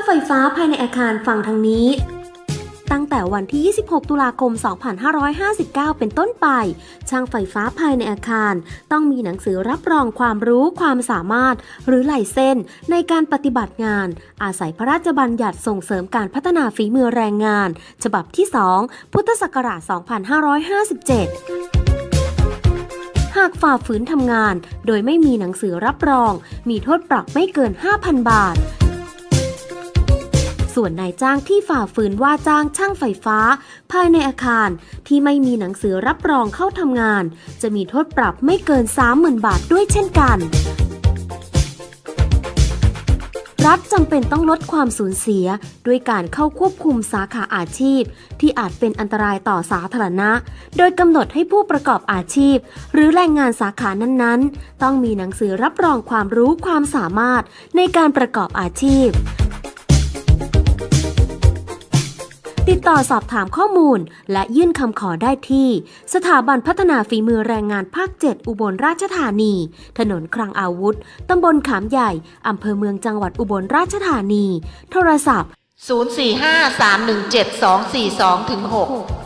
ช่างไฟฟ้าภายในอาคารฟังทางนี้ ตั้งแต่วันที่ 26 ตุลาคม 2559 เป็นต้นไป ช่างไฟฟ้าภายในอาคาร ต้องมีหนังสือรับรองความรู้ความสามารถ หรือลายเส้นในการปฏิบัติงาน อาศัยพระราชบัญญัติส่งเสริมการพัฒนาฝีมือแรงงาน ฉบับที่ 2 พุทธศักราช 2557หากฝ่าฝืนทำงาน โดยไม่มีหนังสือรับรอง มีโทษปรับไม่เกิน 5,000 บาท ส่วนนายจ้างที่ฝ่าฝืนว่าจ้างช่างไฟฟ้า ภายในอาคารที่ไม่มีหนังสือรับรองเข้าทำงาน จะมีโทษปรับไม่เกิน 30,000 บาทด้วยเช่นกันรัฐจำเป็นต้องลดความสูญเสีย ด้วยการเข้าควบคุมสาขาอาชีพ ที่อาจเป็นอันตรายต่อสาธารณะ โดยกำหนดให้ผู้ประกอบอาชีพ หรือแรงงานสาขานั้นๆ ต้องมีหนังสือรับรองความรู้ความสามารถในการประกอบอาชีพ ติดต่อสอบถามข้อมูล และยื่นคำขอได้ที่ สถาบันพัฒนาฝีมือแรงงานภาค 7 อุบลราชธานี ถนนคลังอาวุธ ตำบลขามใหญ่ อำเภอเมืองจังหวัดอุบลราชธานี โทรศัพท์ 045 317 242ถึง6